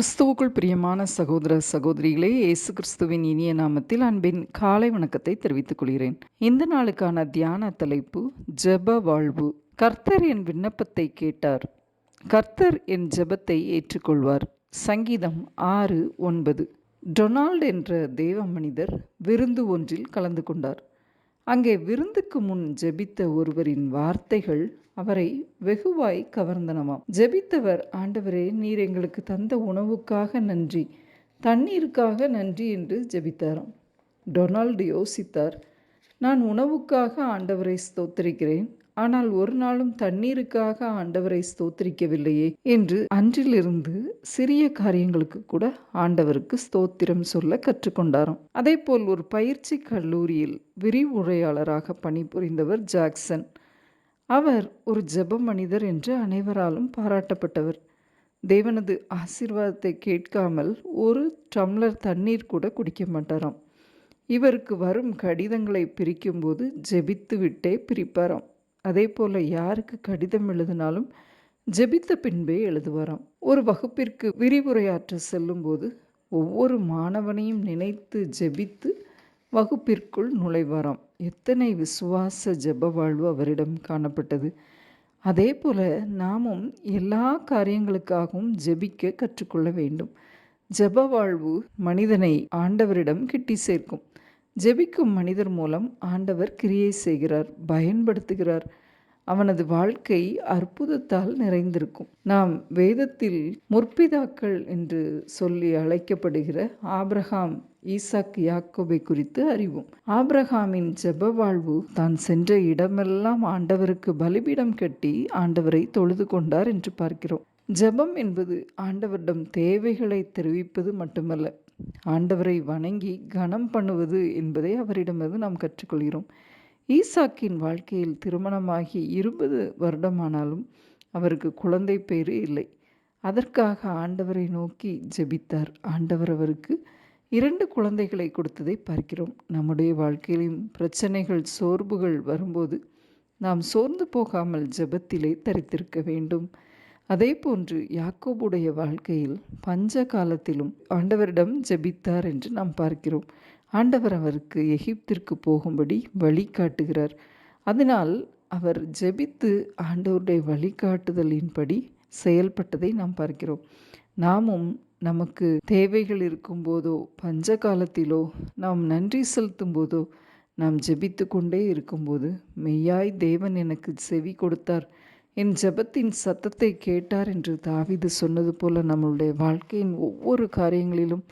கிறிஸ்துவுக்குள் பிரியமான சகோதர சகோதரிகளே இயேசு கிறிஸ்துவின் இனிய நாமத்தில் அன்பின் காலை வணக்கத்தை தெரிவித்துக் கொள்கிறேன். இந்த நாளுக்கான தியான தலைப்பு ஜெப வாழ்வு. கர்த்தர் என் விண்ணப்பத்தை கேட்டார். கர்த்தர் என் ஜெபத்தை ஏற்றுக்கொள்வார். சங்கீதம் ஆறு ஒன்பது. டொனால்டு என்ற தேவ மனிதர் விருந்து ஒன்றில் கலந்து கொண்டார். அங்கே விருந்துக்கு முன் ஜெபித்த ஒருவரின் வார்த்தைகள் அவரை வெகுவாய் கவர்ந்தனவாம். ஜெபித்தவர் ஆண்டவரே நீர் எங்களுக்கு தந்த உணவுக்காக நன்றி தண்ணீருக்காக நன்றி என்று ஜெபித்தாராம். டொனால்டு யோசித்தார் நான் உணவுக்காக ஆண்டவரை ஸ்தோத்திரிக்கிறேன் ஆனால் ஒரு நாளும் தண்ணீருக்காக ஆண்டவரை ஸ்தோத்திரிக்கவில்லையே என்று அன்றிலிருந்து சிறிய காரியங்களுக்கு கூட ஆண்டவருக்கு ஸ்தோத்திரம் சொல்ல கற்றுக்கொண்டாராம். அதேபோல் ஒரு பயிற்சி கல்லூரியில் விரிவுரையாளராக பணிபுரிந்தவர் ஜாக்சன். அவர் ஒரு ஜப மனிதர் என்று அனைவராலும் பாராட்டப்பட்டவர். தேவனது ஆசீர்வாதத்தை கேட்காமல் ஒரு டம்ளர் தண்ணீர் கூட குடிக்க மாட்டாராம். இவருக்கு வரும் கடிதங்களை பிரிக்கும்போது ஜெபித்து விட்டே பிரிப்பாராம். அதே போல் யாருக்கு கடிதம் எழுதினாலும் ஜெபித்த பின்பே எழுதுவாராம். ஒரு வகுப்பிற்கு விரிவுரையாற்ற செல்லும்போது ஒவ்வொரு மாணவனையும் நினைத்து ஜெபித்து வகுப்பிற்குள் நுழைவாராம். எத்தனை விசுவாச ஜப வாழ்வு அவரிடம் காணப்பட்டது. அதே போல நாமும் எல்லா காரியங்களுக்காகவும் ஜெபிக்க கற்றுக்கொள்ள வேண்டும். ஜப வாழ்வு மனிதனை ஆண்டவரிடம் கிட்டி சேர்க்கும். ஜெபிக்கும் மனிதர் மூலம் ஆண்டவர் கிரியை செய்கிறார் பயன்படுத்துகிறார். அவனது வாழ்க்கை அற்புதத்தால் நிறைந்திருக்கும். நாம் வேதத்தில் முற்பிதாக்கள் என்று சொல்லி அழைக்கப்படுகிற ஆப்ரஹாம் ஈசாக் யாக்கோபை குறித்து அறிவோம். ஆப்ரஹாமின் ஜெப வாழ்வு தான் சென்ற இடமெல்லாம் ஆண்டவருக்கு பலிபீடம் கட்டி ஆண்டவரை தொழுது கொண்டார் என்று பார்க்கிறோம். ஜெபம் என்பது ஆண்டவரிடம் தேவைகளை தெரிவிப்பது மட்டுமல்ல ஆண்டவரை வணங்கி கனம் பண்ணுவது என்பதை அவரிடமிருந்து நாம் கற்றுக்கொள்கிறோம். ஈசாக்கின் வாழ்க்கையில் திருமணமாகி இருபது வருடமானாலும் அவருக்கு குழந்தை பேரு இல்லை. அதற்காக ஆண்டவரை நோக்கி ஜெபித்தார். ஆண்டவர் அவருக்கு இரண்டு குழந்தைகளை கொடுத்ததை பார்க்கிறோம். நம்முடைய வாழ்க்கையிலும் பிரச்சனைகள் சோர்வுகள் வரும்போது நாம் சோர்ந்து போகாமல் ஜெபத்திலே தரித்திருக்க வேண்டும். அதே போன்று யாக்கோபுடைய வாழ்க்கையில் பஞ்ச காலத்திலும் ஆண்டவரிடம் ஜெபித்தார் என்று நாம் பார்க்கிறோம். ஆண்டவர் அவருக்கு எகிப்திற்கு போகும்படி வழி காட்டுகிறார். அதனால் அவர் ஜெபித்து ஆண்டவருடைய வழிகாட்டுதலின்படி செயல்பட்டதை நாம் பார்க்கிறோம். நாமும் நமக்கு தேவைகள் இருக்கும்போதோ பஞ்ச காலத்திலோ நாம் நன்றி செலுத்தும் போதோ நாம் ஜெபித்து கொண்டே இருக்கும்போது மெய்யாய் தேவன் எனக்கு செவி கொடுத்தார். என் ஜெபத்தின் சத்தத்தை கேட்டார் என்று தாவிது சொன்னது போல நம்மளுடைய வாழ்க்கையின் ஒவ்வொரு காரியங்களிலும்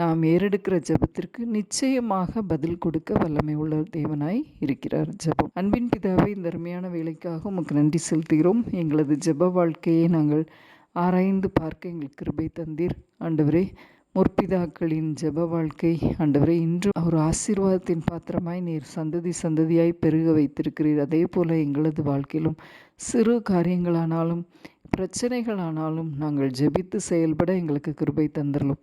நாம் ஏறெடுக்கிற ஜெபத்திற்கு நிச்சயமாக பதில் கொடுக்க வல்லமை உள்ள தேவனாய் இருக்கிறார். ஜெபம். அன்பின் பிதாவை இந்த அருமையான வேலைக்காக உமக்கு நன்றி செலுத்துகிறோம். எங்களது ஜெப வாழ்க்கையை நாங்கள் ஆராய்ந்து பார்க்க எங்களுக்கு கிருபை தந்தீர். ஆண்டவரே முற்பிதாக்களின் ஜெப வாழ்க்கை ஆண்டவரை இன்று ஒரு ஆசீர்வாதத்தின் பாத்திரமாய் நீர் சந்ததி சந்ததியாய் பெருக வைத்திருக்கிறீர். அதே போல் எங்களது வாழ்க்கையிலும் சிறு காரியங்களானாலும் பிரச்சனைகளானாலும் நாங்கள் ஜெபித்து செயல்பட எங்களுக்கு கிருபை தந்துடலும்